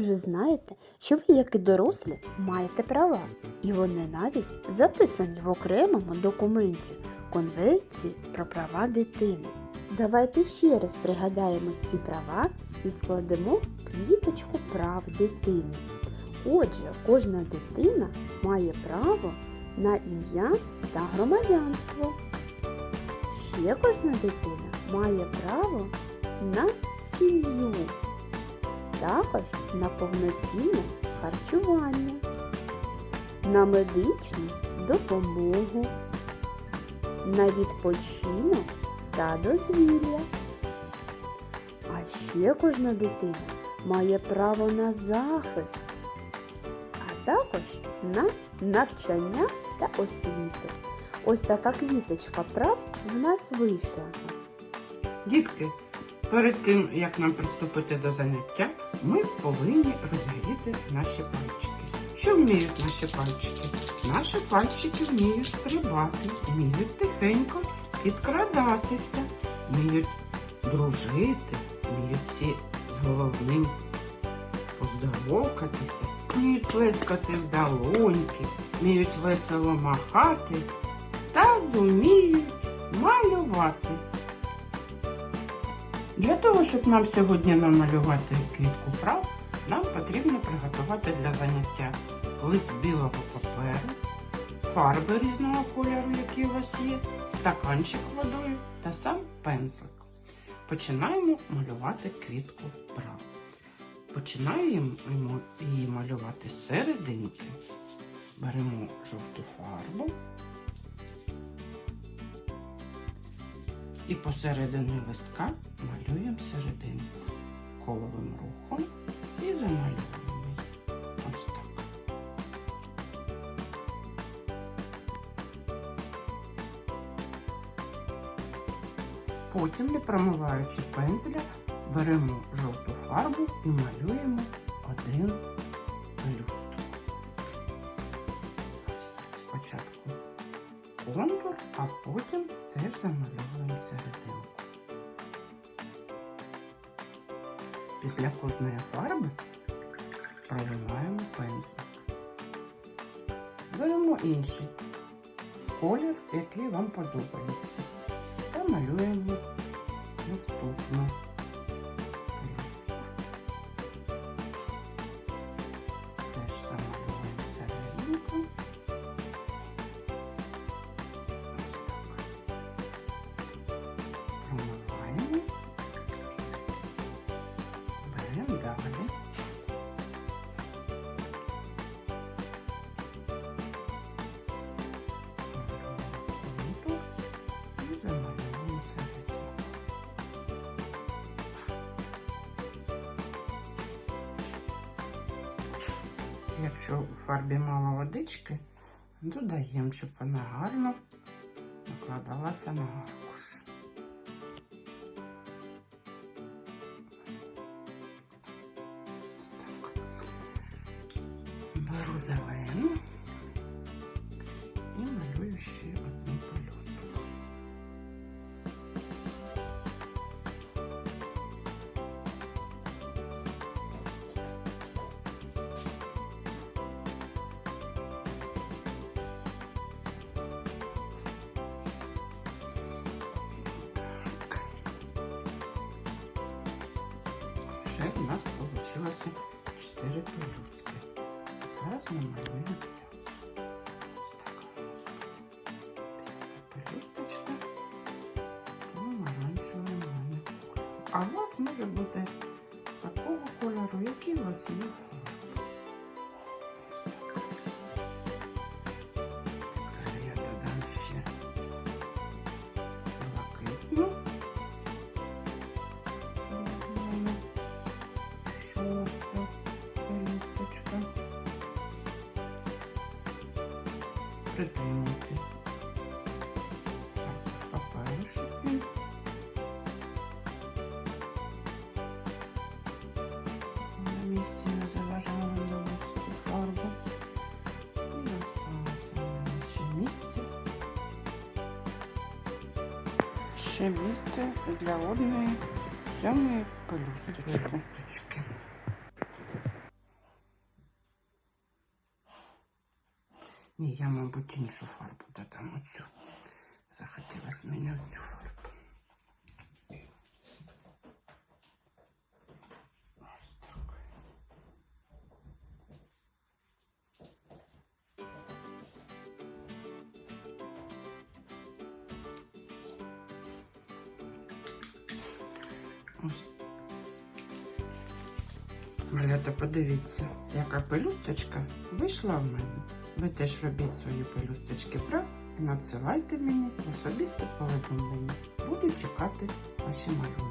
вже знаєте, що ви, як і дорослі, маєте права, і вони навіть записані в окремому документі Конвенції про права дитини. Давайте ще раз пригадаємо ці права і складемо квіточку прав дитини. Отже, кожна дитина має право на ім'я та громадянство. Ще кожна дитина має право на сім'ю, також на повноцінне харчування, на медичну допомогу, на відпочинок та дозвілля. А ще кожна дитина має право на захист, а також на навчання та освіту. Ось така квіточка прав в нас вийшла. Дітки, перед тим, як нам приступити до заняття, ми повинні розглядіти наші пальчики. Що вміють наші пальчики? Наші пальчики вміють стрибати, вміють тихенько підкрадатися, вміють дружити, вміють всі головним поздоровкатися, вміють плескати в долоньки, вміють весело махати та зуміють малювати. Для того, щоб нам сьогодні намалювати квітку прав, нам потрібно приготувати для заняття лист білого паперу, фарби різного кольору, які у вас є, стаканчик водою та сам пензлик. Починаємо малювати квітку прав. Починаємо її малювати з серединки. Беремо жовту фарбу і посередині листка малюємо серединку коловим рухом і замалюємо. Потім, не промиваючи пензля, беремо жовту фарбу і малюємо один пелюсток. Контур, а потім теж замальовуємо серединку. Після кожної фарби проливаємо пензлик. Беремо інший колір, який вам подобається. Та малюємо Якщо у фарбі мало водички, додаємо, щоб вона гарно накладалася на аркуш. Ще в нас вийшло 4 пелюстки. Зараз ми малюємо пелюсточка. Помаранчевий в мене колір. А у вас може бути такого кольору, який у вас є. Так, паперушки. На місці не заважали довести фарбу. І в мене ще місце. Ще місце для одної сьомої пелюсточки. Ні, я, мабуть, іншу фарбу додам оцю. Захотілося мені оцю фарбу. Малята, подивіться, яка пелюсточка вийшла в мене. Ви теж робіть свої пелюсточки прав і надсилайте мені особисте повідомлення. Буду чекати ваші малюнки.